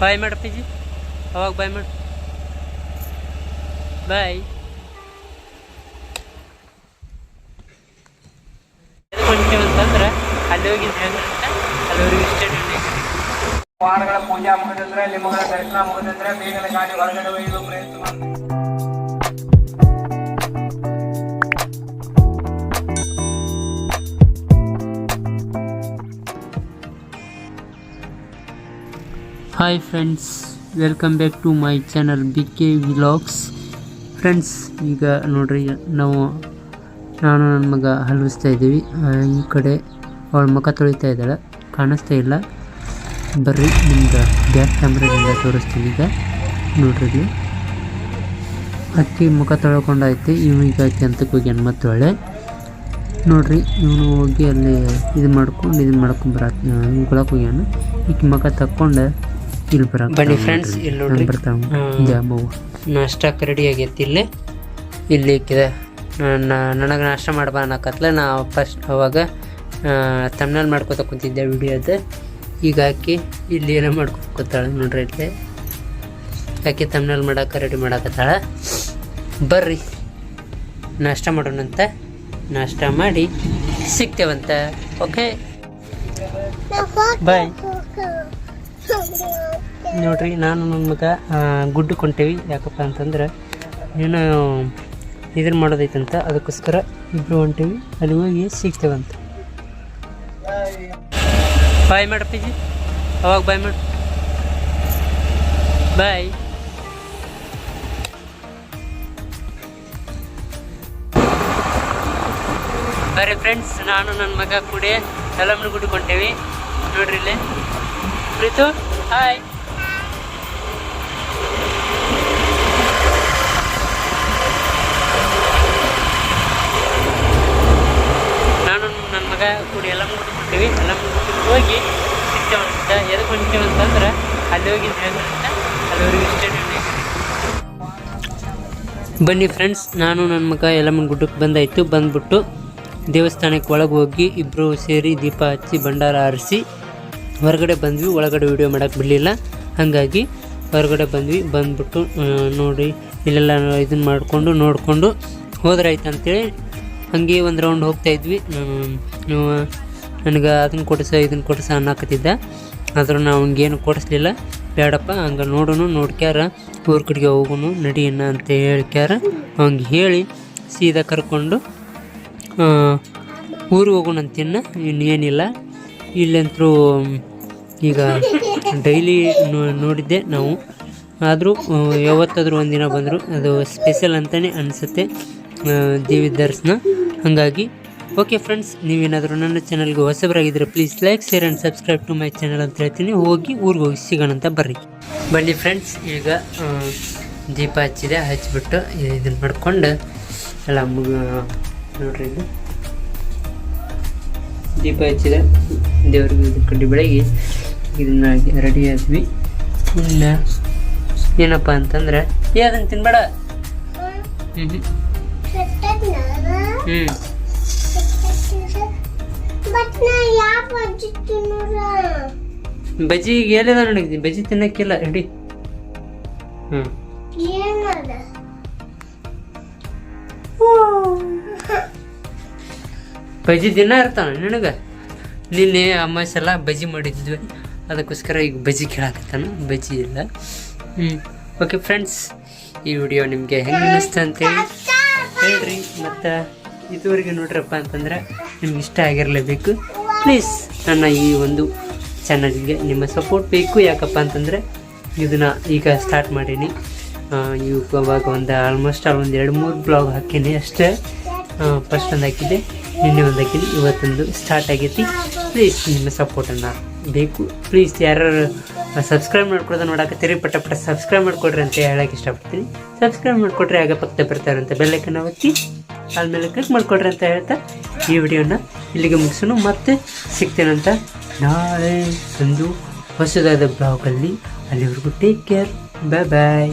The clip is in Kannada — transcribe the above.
ಬಾಯ್ ಮಾಡು ಪಿಜಿ ಅವಾಗ ಬಾಯ್ ಮಾಡು. ಬಾಯ್. ಅಂತಂದ್ರೆ ಅಲ್ಲಿ ಹೆಂಗಂತ ಅಲ್ಲಿವರೆಗೂ ಇಷ್ಟೇ ವಾರಗಳ ಪೂಜಾ ಮುಗಿದ್ರೆ ಲಿಂಬಗಳ ದರ್ಶನ ಮುಗಿದ್ರೆ ಬೇಗನೆ ಗಾಡಿ ಹೊರಗಡೆ ಒಯ್ದು ಪ್ರಯತ್ನ hi friends welcome back to my channel B K vlogs friends ಈಗ ನೋಡ್ರಿ, ನಾವು, ನಾನು ನನ್ನ ಮಗ ಹಲವಿಸ್ತಾ ಇದ್ದೀವಿ. ಈ ಕಡೆ ಅವಳ ಮುಖ ತೊಳಿತಾ ಇದ್ದಾಳೆ. ಕಾಣಿಸ್ತಾ ಇಲ್ಲ. ಬರ್ರಿ ನಿಮ್ಗೆ ಬ್ಯಾಕ್ ಕ್ಯಾಮ್ರಾದಿಂದ ತೋರಿಸ್ತೀನಿ ಈಗ. ನೋಡ್ರಿ ಅಕ್ಕಿ ಮುಖ ತೊಳ್ಕೊಂಡೈತಿ ಇವನು ಈಗ ಕೆಂತಕ್ಕೆ ಹೋಗ್ಯಾನ ಮತ್ತೆ ಒಳ್ಳೆ. ನೋಡ್ರಿ, ಇವನು ಹೋಗಿ ಅಲ್ಲಿ ಇದು ಮಾಡ್ಕೊಂಡು ಇದು ಮಾಡ್ಕೊಂಡು ಬರ ಹೋಗ್ಯಾನ. ಈಕೆ ಮಗ ತಕ್ಕೊಂಡು. ಇಲ್ಲಿ ಬರ ಬನ್ನಿ ಫ್ರೆಂಡ್ಸ್ ಇಲ್ಲಿ ನೋಡ್ರಿ. ಬರ್ತಾವ. ನಾಷ್ಟಕ್ಕೆ ರೆಡಿ ಆಗೈತಿ ಇಲ್ಲಿ. ಇಲ್ಲಿ ಇಕ್ಕಿದೆ. ನನಗೆ ನಾಷ್ಟ ಮಾಡ್ಬಾ ಅನ್ನಕತ್ಲ ನಾ ಫಸ್ಟ್ ಅವಾಗ ತಮ್ನಲ್ಲಿ ಮಾಡ್ಕೊತ ಕುಂತಿದ್ದೆ ವಿಡಿಯೋದು. ಈಗ ಹಾಕಿ ಇಲ್ಲಿ ಏನೋ ಮಾಡ್ಕೊತಾಳೆ ನೋಡ್ರಿ ಇಲ್ಲಿ. ಆಕೆ ತಮ್ನಲ್ಲಿ ಮಾಡಕ್ಕೆ ರೆಡಿ ಮಾಡಾಕತ್ತಾಳೆ. ಬರ್ರಿ. ನಾಷ್ಟ ಮಾಡೋಣಂತ ನಾಷ್ಟ ಮಾಡಿ ಸಿಗ್ತೇವಂತ. ಓಕೆ ಬಾಯ್ ನೋಡ್ರಿ, ನಾನು ನನ್ನ ಮಗ ಗುಡ್ಡು ಕೊಂಟೇವಿ. ಯಾಕಪ್ಪ ಅಂತಂದ್ರೆ, ಏನು ಇದನ್ನ ಮಾಡೋದೈತಂತ. ಅದಕ್ಕೋಸ್ಕರ ಇಬ್ರು ಹೊಂಟೇವಿ. ಅಲ್ಲಿ ಹೋಗಿ ಸಿಗ್ತೇವಂತ ಬಾಯ್ ಮಾಡು ಇಜಿ ಅವಾಗ ಬಾಯ್ ಮಾಡು. ಬಾಯ್ ಬರೀ ಫ್ರೆಂಡ್ಸ್ ನಾನು ನನ್ನ ಮಗ ಕೂಡಿ, ಎಲ್ಲಮ್ಮನ ಗುಡ್ಡು ಕೊಂಟೇವಿ. ನೋಡ್ರಿ ಇಲ್ಲಿ. ಪ್ರೀತು ಹಾಯ್ ನಾನು ನನ್ನ ಮಗ ಕೂಡಿ ಎಲ್ಲ ಹೋಗಿ ಅಂತಂದ್ರೆ ಬನ್ನಿ ಫ್ರೆಂಡ್ಸ್ ನಾನು ನನ್ನ ಮಗ ಯಲಮನ್ ಗುಡ್ಡಕ್ಕೆ ಬಂದಾಯಿತು. ಬಂದ್ಬಿಟ್ಟು ದೇವಸ್ಥಾನಕ್ಕೆ ಒಳಗೆ ಹೋಗಿ ಇಬ್ಬರು ಸೇರಿ ದೀಪ ಹಚ್ಚಿ, ಭಂಡಾರ ಆರಿಸಿ ಹೊರಗಡೆ ಬಂದ್ವಿ, ಒಳಗಡೆ ವಿಡಿಯೋ ಮಾಡೋಕ್ಕೆ ಬಿಡಲಿಲ್ಲ. ಹಾಗಾಗಿ ಹೊರಗಡೆ ಬಂದ್ವಿ, ಬಂದ್ಬಿಟ್ಟು ನೋಡಿ, ಇಲ್ಲೆಲ್ಲ ಇದನ್ನ ಮಾಡಿಕೊಂಡು, ನೋಡಿಕೊಂಡು ಹೋದ್ರಾಯ್ತು ಅಂತೇಳಿ ಹಾಗೆ ಒಂದು ರೌಂಡ್ ಹೋಗ್ತಾ ಇದ್ವಿ. ನೀವು ನನಗೆ ಅದನ್ನು ಕೊಡಿಸ ಇದನ್ನು ಕೊಡಿಸ ಅನ್ನಕತ್ತಿದ್ದ. ಆದರೂ ನಾವು ಹಂಗೇನು ಕೊಡಿಸ್ಲಿಲ್ಲ. ಬೇಡಪ್ಪ, ಹಂಗೆ ನೋಡೋನು, ನೋಡ್ಕ್ಯಾರ, ಊರ ಕಡೆಗೆ ಹೋಗೋನು ನಡಿಯಣ್ಣ ಅಂತ ಹೇಳ್ಕ್ಯಾರ. ಹಂಗೆ ಹೇಳಿ ಸೀದಾ ಕರ್ಕೊಂಡು ಊರಿಗೆ ಹೋಗೋಣ ಅಂತಿನ್ನ ಇನ್ನೇನಿಲ್ಲ. ಇಲ್ಲಂತರೂ ಈಗ ಡೈಲಿ ನೋಡಿದ್ದೆ ನಾವು. ಆದರೂ ಯಾವತ್ತಾದರೂ ಒಂದಿನ ಬಂದರೂ, ಅದು ಸ್ಪೆಷಲ್ ಅಂತಲೇ ಅನಿಸುತ್ತೆ ದೇವಿ ದರ್ಶನ. ಹಾಗಾಗಿ ಓಕೆ ಫ್ರೆಂಡ್ಸ್ ನೀವೇನಾದರೂ ನನ್ನ ಚಾನಲ್ಗೆ ಹೊಸಬರಾಗಿದ್ದರೆ please like share and subscribe to my channel ಅಂತ ಹೇಳ್ತೀನಿ. ಹೋಗಿ, ಊರಿಗೆ ಹೋಗಿ ಸಿಗೋಣ ಅಂತ ಬರ್ರಿ. ಬನ್ನಿ ಫ್ರೆಂಡ್ಸ್ ಈಗ ದೀಪ ಹಚ್ಚಿದೆ ಹಚ್ಚಿಬಿಟ್ಟು ಇದನ್ನು ಮಾಡ್ಕೊಂಡು, ಎಲ್ಲ ಮುಗ, ನೋಡ್ರಿ ಇದು. ದೀಪ ಹಚ್ಚಿದೆ, ದೇವ್ರಿಗೆ ಇದು ಕಡ್ಡಿ ಬೆಳಗ್ಗೆ ಇದನ್ನ ರೆಡಿ ಆದ್ವಿ. ಇಲ್ಲ. ಏನಪ್ಪ ಅಂತಂದ್ರೆ, ಏ, ಅದನ್ನು ತಿನ್ಬೇಡ. ಬಜ್ಜಿ ಎಲ್ಲಿದ ನನಗೆ ಬಜ್ಜಿ ತಿನ್ನಕ್ಕಿಲ್ಲ. ರೆಡಿ ಹ್ಞೂ ಬಜ್ಜಿ ದಿನ ಇರ್ತಾವ ನಿನಗೆ? ನಿನ್ನೆ ಅಮಾವಾಸ್ಯೆ ಎಲ್ಲ ಬಜ್ಜಿ ಮಾಡಿದ್ವಿ. ಅದಕ್ಕೋಸ್ಕರ ಈಗ ಬಜ್ಜಿ ಕೇಳಾಕತ್ತಾನ. ಬಜ್ಜಿ ಇಲ್ಲ. ಹ್ಞೂ ಓಕೆ ಫ್ರೆಂಡ್ಸ್ ಈ ವಿಡಿಯೋ ನಿಮಗೆ ಹೆಂಗೆ ಅನ್ನಿಸ್ತು ಅಂತೇಳಿ ಹೇಳ್ರಿ. ಮತ್ತು ಇದುವರೆಗೆ ನೋಡ್ರಪ್ಪ ಅಂತಂದ್ರೆ ನಿಮ್ಗೆ ಇಷ್ಟ ಆಗಿರಲೇಬೇಕು. ಪ್ಲೀಸ್ ನನ್ನ ಈ ಒಂದು ಚಾನಲ್ಗೆ ನಿಮ್ಮ ಸಪೋರ್ಟ್ ಬೇಕು. ಯಾಕಪ್ಪ ಅಂತಂದರೆ ಇದನ್ನು ಈಗ ಸ್ಟಾರ್ಟ್ ಮಾಡೀನಿ. ಇವಾಗ ಒಂದು ಆಲ್ಮೋಸ್ಟ್ ಆಲ್ ಒಂದು ಎರಡು ಮೂರು ಬ್ಲಾಗ್ ಹಾಕೀನಿ ಅಷ್ಟೇ. ಫಸ್ಟ್ ಒಂದು ಹಾಕಿದ್ದೆ, ನಿನ್ನೆ ಒಂದು ಹಾಕಿದ್ದೆ, ಇವತ್ತೊಂದು ಸ್ಟಾರ್ಟ್ ಆಗೈತಿ. ಪ್ಲೀಸ್ ನಿಮ್ಮ ಸಪೋರ್ಟನ್ನು ಬೇಕು. ಪ್ಲೀಸ್ ಯಾರು ಸಬ್ಸ್ಕ್ರೈಬ್ ಮಾಡ್ಕೊಳ್ದೆ ನೋಡಕತ್ತೀರಿ ಪಟ ಪಟ ಸಬ್ಸ್ಕ್ರೈಬ್ ಮಾಡ್ಕೊಡ್ರಿ ಅಂತ ಹೇಳಕ್ಕೆ ಇಷ್ಟಪಡ್ತೀನಿ. ಸಬ್ಸ್ಕ್ರೈಬ್ ಮಾಡಿಕೊಟ್ರೆ ಆಗ ಬರ್ತಾರೆ ಬರ್ತಾರಂತ ಬೆಲ್ಲೈಕನ್ನು ಒತ್ತಿ ಆಮೇಲೆ ಕ್ಲಿಕ್ ಮಾಡಿಕೊಡ್ರಿ ಅಂತ ಹೇಳ್ತಾ, ಈ ವಿಡಿಯೋನ ಇಲ್ಲಿಗೆ ಮುಗಿಸೋಣ ಮತ್ತೆ ಸಿಗ್ತೇನಂತ ನಾಳೆ ಒಂದು ಹೊಸದಾದ ಬ್ಲಾಗಲ್ಲಿ ಅಲ್ಲಿವರೆಗೂ ಟೇಕ್ ಕೇರ್ ಬಾಯ್ ಬಾಯ್